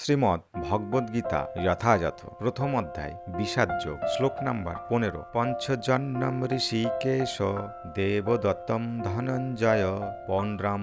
শ্রীমদ্ ভগবদ্গীতা যথাযথ, প্রথম অধ্যায় বিষাদযোগ শ্লোক নাম্বার পনেরো। পঞ্চজন্যম ঋষিকেশ দেবদত্তম ধনঞ্জয় পৌণ্ড্রাম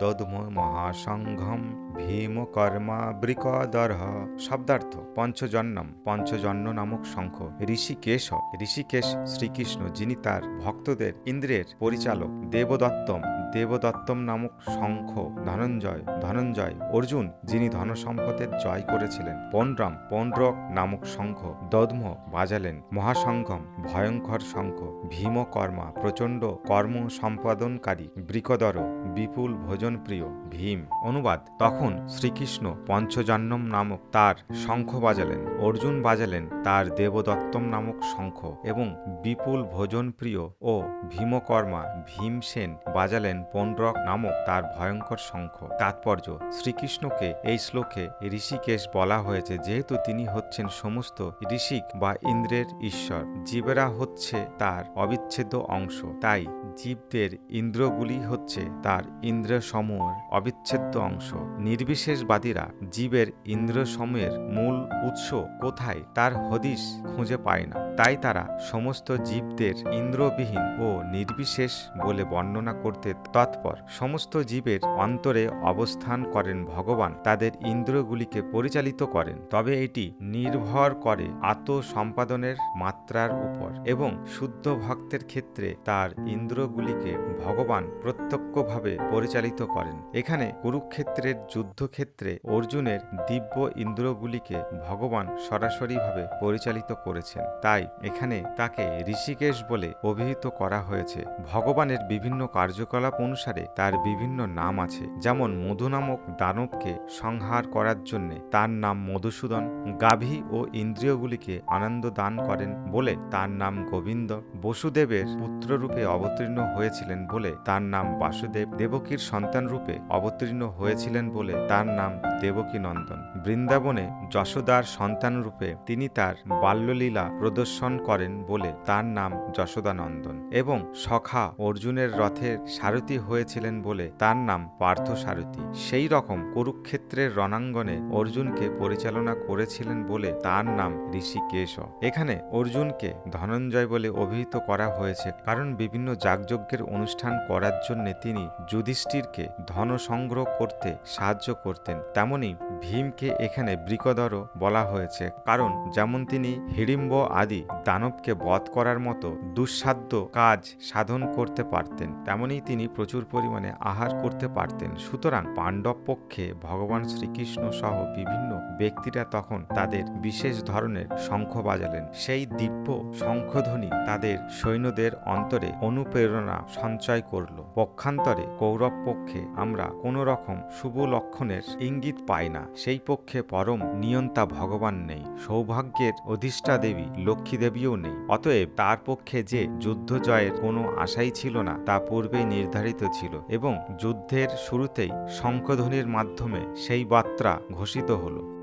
দধম মহাসংঘম ভীম কর্মা বৃকদর্হ। শব্দার্থ পঞ্চজন্যম পঞ্চজন্য নামক শঙ্খ। ঋষিকেশ ঋষিকেশ শ্রীকৃষ্ণ যিনি তার ভক্তদের ইন্দ্রের পরিচালক, দেবদত্তম দেবদত্তম নামক শঙ্খ, ধনঞ্জয় ধনঞ্জয়, অর্জুন, যিনি ধনসম্পদের জয় করেছিলেন। পৌণ্ড্রাম পৌণ্ড্রক নামক শঙ্খ দধ্ম বাজালেন। মহাসংঘম, ভয়ঙ্কর শঙ্খ, ভীমকর্মা, প্রচণ্ড কর্ম সম্পাদনকারী বৃকদর, বিপুল ভোজনপ্রিয়, ভীম। অনুবাদ, তখন শ্রীকৃষ্ণ পঞ্চজন্যম নামক তার শঙ্খ বাজালেন। অর্জুন বাজালেন তার দেবদত্তম নামক শঙ্খ এবং বিপুল ভোজনপ্রিয় ও ভীমকর্মা ভীমসেন বাজালেন পৌণ্ড্রক নামক তার ভয়ঙ্কর শঙ্খ। তাৎপর্য, শ্রীকৃষ্ণকে এই শ্লোকে ঋষিকেশ বলা হয়েছে, যেহেতু তিনি হচ্ছেন সমস্ত ঋষিক বা ইন্দ্রের ঈশ্বর। জীবেরা হচ্ছে তার অবিচ্ছেদ্য অংশ। তাই জীবদের ইন্দ্রগুলি হচ্ছে তার ইন্দ্রসমূহের অবিচ্ছেদ্য অংশ। নির্বিশেষবাদীরা জীবের ইন্দ্রসমূহের মূল উৎস কোথায় তার হদিশ খুঁজে পায় না। তাই তারা সমস্ত জীবদের ইন্দ্রবিহীন ও নির্বিশেষ বলে বর্ণনা করতে তৎপর সমস্ত জীবের অন্তরে অবস্থান করেন ভগবান, তাদের ইন্দ্রগুলিকে পরিচালিত করেন, তবে এটি নির্ভর করে আত্মসম্পাদনের মাত্রার উপর এবং শুদ্ধ ভক্তের ক্ষেত্রে তার ইন্দ্রগুলিকে ভগবান প্রত্যক্ষভাবে পরিচালিত করেন। এখানে কুরুক্ষেত্রের যুদ্ধক্ষেত্রে অর্জুনের দিব্য ইন্দ্রগুলিকে ভগবান সরাসরিভাবে পরিচালিত করেছেন, তাই এখানে তাকে ঋষিকেশ বলে অভিহিত করা হয়েছে। ভগবানের বিভিন্ন কার্যকলাপ অনুসারে তার বিভিন্ন নাম আছে। যেমন মধু নামক দানবকে সংহার করার জন্য তার নাম মধুসূদন, গাভী ও ইন্দ্রিয়গুলিকে আনন্দ দান করেন বলে তার নাম গোবিন্দ। বসুদেবের পুত্ররূপে অবতীর্ণ হয়েছিলেন বলে তার নাম বাসুদেব। দেবকীর সন্তান রূপে অবতীর্ণ হয়েছিলেন বলে তার নাম দেবকী নন্দন বৃন্দাবনে যশোদার সন্তান রূপে তিনি তার বাল্যলীলা প্রদর্শন করেন বলে তার নাম যশোদানন্দন। এবং সখা অর্জুনের রথের সারথি হয়েছিলেন বলে তার নাম পার্থ সারথি। সেই রকম কুরুক্ষেত্রের রণাঙ্গনে অর্জুনকে পরিচালনা করেছিলেন বলে তার নাম ঋষিকেশ। এখানে অর্জুনকে ধনঞ্জয় বলে অভিহিত করা হয়েছে, কারণ বিভিন্ন যাগযজ্ঞের অনুষ্ঠান করার জন্য তিনি যুধিষ্ঠিরকে ধন সংগ্রহ করতে সাহায্য করতেন। তেমনি ভীমকে এখানে বৃকদর বলা হয়েছে, কারণ যেমন তিনি হিড়িম্ব আদি দানবকে বধ করার মতো দুঃসাধ্য কাজ সাধন করতে পারতেন, তেমনি তিনি প্রচুর পরিমাণে আহার করতে পারতেন। সুতরাং পাণ্ডব পক্ষে ভগবান শ্রীকৃষ্ণ সহ বিভিন্ন ব্যক্তিরা তখন তাদের বিশেষ ধরনের শঙ্খ বাজালেন। সেই দিব্য শঙ্খধ্বনি তাদের সৈন্যদের অন্তরে অনুপ্রেরণা সঞ্চয় করল। পক্ষান্তরে কৌরব পক্ষে আমরা কোনো রকম শুভ লক্ষণের ইঙ্গিত পাই না। সেই পক্ষে পরম নিয়ন্তা ভগবান নেই, সৌভাগ্যের অধিষ্ঠা দেবী লক্ষ্মী দেবীও নেই। অতএব তার পক্ষে যে যুদ্ধ জয়ের কোনো আশাই ছিল না, তা পূর্বেই নির্ধারিত ছিল এবং যুদ্ধের শুরুতেই শঙ্খধ্বনির মাধ্যমে সেই বার্তা ঘোষিত হলো।